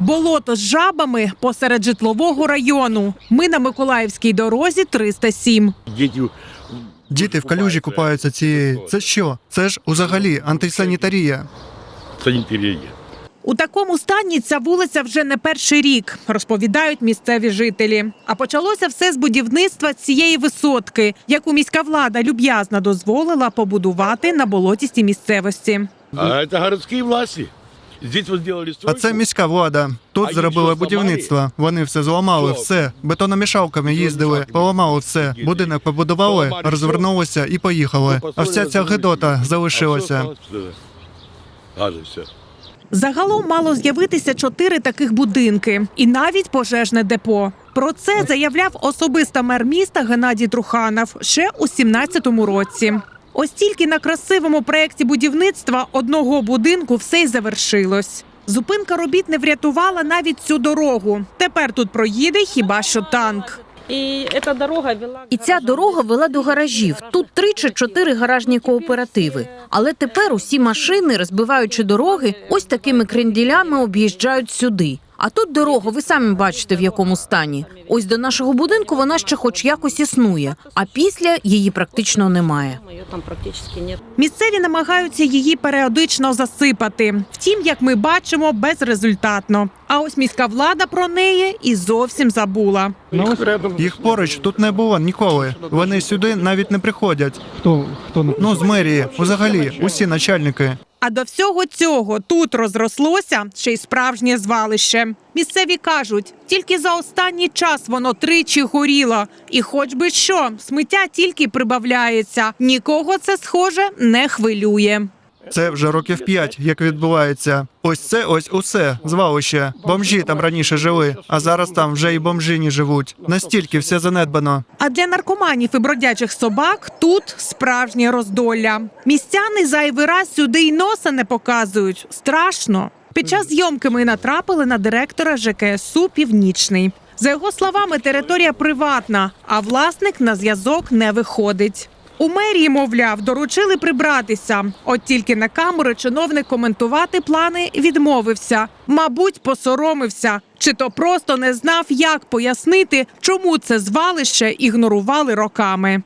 Болото з жабами посеред житлового району. Ми на Миколаївській дорозі 307. Дети Діти в калюжі купаються цією. Це що? Це ж узагалі антисанітарія. санітарія. У такому стані ця вулиця вже не перший рік, розповідають місцеві жителі. А почалося все з будівництва цієї висотки, яку міська влада люб'язно дозволила побудувати на болотістій місцевості. А це городські власті. А це міська влада. Тут зробили будівництво. Вони все зламали, все. Бетономішалками їздили, поламали все. Будинок побудували, розвернулися і поїхали. А вся ця гидота залишилася. Загалом мало з'явитися чотири таких будинки і навіть пожежне депо. Про це заявляв особисто мер міста Геннадій Труханов ще у 17-му році. Ось тільки на красивому проєкті будівництва одного будинку все й завершилось. Зупинка робіт не врятувала навіть цю дорогу. Тепер тут проїде хіба що танк. І ця дорога вела І ця дорога вела до гаражів. Тут три чи чотири гаражні кооперативи. Але тепер усі машини, розбиваючи дороги, ось такими кренділями об'їжджають сюди. А тут дорога, ви самі бачите, в якому стані. Ось до нашого будинку вона ще хоч якось існує, а після її практично немає. Місцеві намагаються її періодично засипати. Втім, як ми бачимо, безрезультатно. А ось міська влада про неї і зовсім забула. Їх поруч тут не було ніколи. Вони сюди навіть не приходять. Хто хто Ну з мерії, взагалі, усі начальники. А до всього цього тут розрослося ще й справжнє звалище. Місцеві кажуть, тільки за останній час воно тричі горіло. І хоч би що, сміття тільки прибавляється. Нікого це схоже не хвилює. Це вже років п'ять, як відбувається. Ось це ось усе звалище. Бомжі там раніше жили, а зараз там вже і бомжині живуть. Настільки все занедбано. А для наркоманів і бродячих собак тут справжнє роздолля. Містяни зайвий раз сюди й носа не показують. Страшно. Під час зйомки ми натрапили на директора ЖКСУ Північний. За його словами, територія приватна, а власник на зв'язок не виходить. У мерії, мовляв, доручили прибратися. От тільки на камери чиновник коментувати плани відмовився. Мабуть, посоромився, чи то просто не знав, як пояснити, чому це звалище ігнорували роками.